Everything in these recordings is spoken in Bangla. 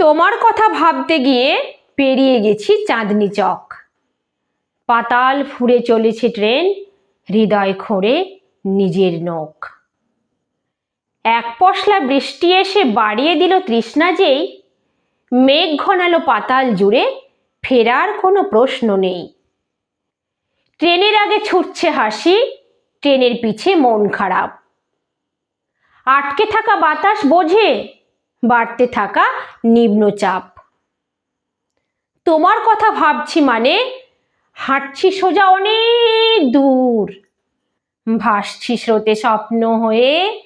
তোমার কথা ভাবতে গিয়ে পেরিয়ে গেছি চাঁদনি চক। পাতাল ফুঁড়ে চলেছে ট্রেন, হৃদয় খোঁড়ে নিজের নখ। এক পশলা বৃষ্টি এসে বাড়িয়ে দিল তৃষ্ণা যেই, মেঘ ঘনালো পাতাল জুড়ে ফেরার কোনো প্রশ্ন নেই। ট্রেনের আগে ছুটছে হাসি, ট্রেনের পিছে মন খারাপ। আটকে থাকা বাতাস বোঝে বাড়তে থাকা নিম্নচাপ। তোমার কথা ভাবছি মানে হাঁটছি সোজা অনেক দূর। ভাসছি স্রোতে স্বপ্ন হয়ে,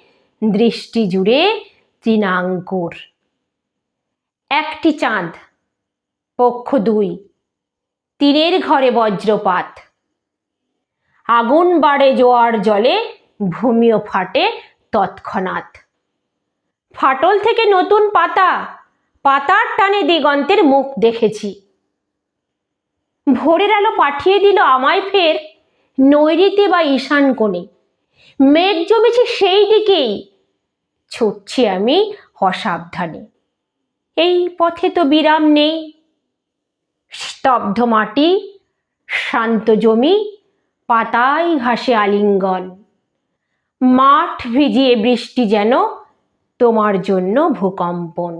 দৃষ্টি জুড়ে তৃণাঙ্কুর একটি চাঁদ, পক্ষ দুই, তীরের ঘরে বজ্রপাত। আগুন বাড়ে জোয়ার জলে, ভূমিও ফাটে তৎক্ষণাৎ। ফাটল থেকে নতুন পাতা, পাতার টানে দিগন্তের মুখ দেখেছি। ভোরের আলো পাঠিয়ে দিল আমায় ফের নৈরিতে বা ঈশান কোণে। মেঘ জমেছে সেই দিকেই, ছুটছি আমি অসাবধানে। এই পথে তো বিরাম নেই। স্তব্ধ মাটি, শান্ত জমি পাতায় ঘাসে আলিঙ্গন। মাঠ ভিজিয়ে বৃষ্টি যেন তোমার জন্য ভূকম্পন।